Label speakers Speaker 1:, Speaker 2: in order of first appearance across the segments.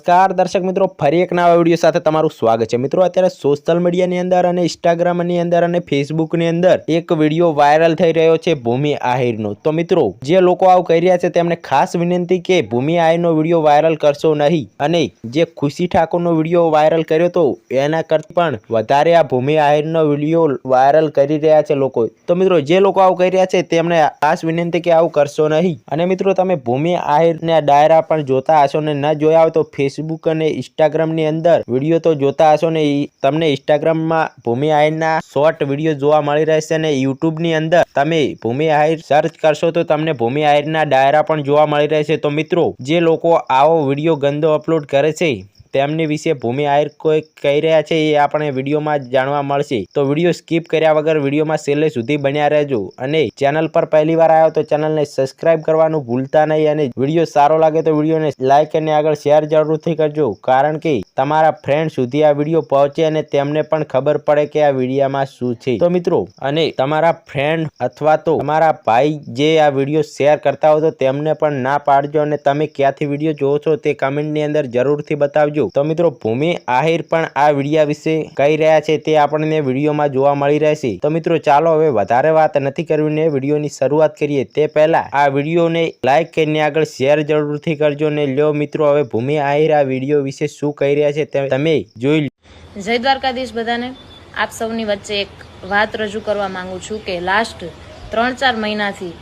Speaker 1: નમસ્કાર દર્શક મિત્રો, ફરી એક નવા વીડિયો સાથે તમારું સ્વાગત છે. મિત્રો, અત્યારે સોશિયલ મીડિયાની અંદર અને ઇન્સ્ટાગ્રામની અંદર અને ફેસબુકની અંદર એક વીડિયો વાયરલ થઈ રહ્યો છે, ભૂમિ આહિરનો. તો મિત્રો, જે લોકો આવું કરી રહ્યા છે તેમને ખાસ વિનંતી કે ભૂમિ આહિરનો વીડિયો વાયરલ કરશો નહીં અને જે ખુશી ઠાકોરનો વીડિયો વાયરલ કર્યો તો એના કરતાં પણ વધારે આ ભૂમિ આહિરનો વીડિયો વાયરલ કરી રહ્યા છે લોકો. તો મિત્રો, જે લોકો આવું કહી રહ્યા છે તેમને ખાસ વિનંતી કે આવું કરશો નહીં. અને મિત્રો, તમે ભૂમિ આહિરના ડાયરા પણ જોતા હશો ને ન જોયા હોય તો ફેસબુક અને ઇન્સ્ટાગ્રામની અંદર વીડિયો તો જોતા હશો ને તમને ઇન્સ્ટાગ્રામમાં ભૂમિ આહિરના શોર્ટ વીડિયો જોવા મળી રહેશે ને યુટ્યુબની અંદર તમે ભૂમિ આહિર સર્ચ કરશો તો તમને ભૂમિ આહિરના ડાયરા પણ જોવા મળી રહેશે. તો મિત્રો, જે લોકો આવો વીડિયો ગંદો અપલોડ કરે છે તેમની વિશે ભૂમિ આહિર કોઈ કહી રહ્યા છે એ આપણે વિડીયોમાં જાણવા મળશે. તો વીડિયો સ્કીપ કર્યા વગર વિડીયોમાં છેલ્લે સુધી બન્યા રહેજો અને ચેનલ પર પહેલીવાર આવ્યો તો ચેનલને સબસ્ક્રાઇબ કરવાનું ભૂલતા નહીં અને વીડિયો સારો લાગે તો વિડીયોને લાઇક અને આગળ શેર જરૂરથી કરજો. કારણ કે તમારા ફ્રેન્ડ સુધી આ વીડિયો પહોંચે અને તેમને પણ ખબર પડે કે આ વિડીયામાં શું છે. તો મિત્રો, અને તમારા ફ્રેન્ડ અથવા તો તમારા ભાઈ જે આ વીડિયો શેર કરતા હોય તો તેમને પણ ના પાડજો અને તમે ક્યાંથી વીડિયો જોવો છો તે કમેન્ટની અંદર જરૂરથી બતાવજો. તો મિત્રો, ભૂમિ આહિર પણ આ વિડીયા વિશે કહી રહ્યા છે, તે આપણને વિડીયોમાં જોવા મળી રહેશે. તો મિત્રો, ચાલો હવે વધારે વાત નથી કરવીને વિડીયોની શરૂઆત કરીએ. તે પહેલા આ વિડીયોને લાઈક કરીને આગળ શેર જરૂરથી કરજો ને લ્યો મિત્રો, હવે ભૂમિ આહિર આ વીડિયો વિશે શું કહી રહ્યા છે તે તમે જોઈ લો.
Speaker 2: જય દ્વારકાધીશ બધાને. આપ સૌની વચ્ચે એક વાત રજૂ કરવા માંગુ છું કે લાસ્ટ ત્રણ ચાર મહિનાથી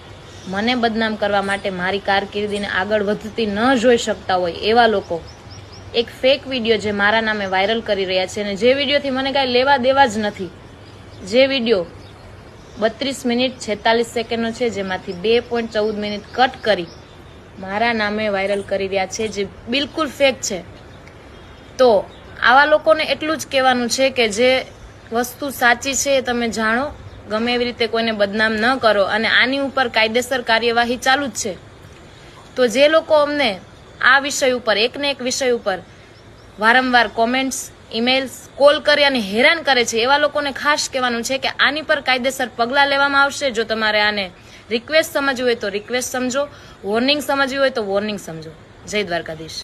Speaker 2: મને બદનામ કરવા માટે મારી કારકિર્દીને આગળ વધતી ન જોઈ શકતા હોય એવા લોકો એક ફેક વીડિયો જે મારા નામે વાયરલ કરી રહ્યા છે અને જે વિડીયોથી મને કાંઈ લેવા દેવા જ નથી. જે વીડિયો બત્રીસ મિનિટ છેતાલીસ સેકન્ડનો છે, જેમાંથી બે પોઈન્ટ ચૌદ મિનિટ કટ કરી મારા નામે વાયરલ કરી રહ્યા છે, જે બિલકુલ ફેક છે. તો આવા લોકોને એટલું જ કહેવાનું છે કે જે વસ્તુ સાચી છે એ તમે જાણો, ગમે એવી રીતે કોઈને બદનામ ન કરો અને આની ઉપર કાયદેસર કાર્યવાહી ચાલુ જ છે. તો જે લોકો અમને આ વિષય ઉપર, એકને એક વિષય ઉપર વારંવાર કોમેન્ટ્સ ઇમેલ્સ કોલ કરી અને હેરાન કરે છે. એવા લોકોને ખાસ કહેવાનું છે કે આની પર કાયદેસર પગલાં લેવામાં આવશે. જો તમારે આને રિક્વેસ્ટ સમજવી હોય તો રિક્વેસ્ટ સમજો. વોર્નિંગ સમજવી હોય તો વોર્નિંગ સમજો. જય દ્વારકાધીશ.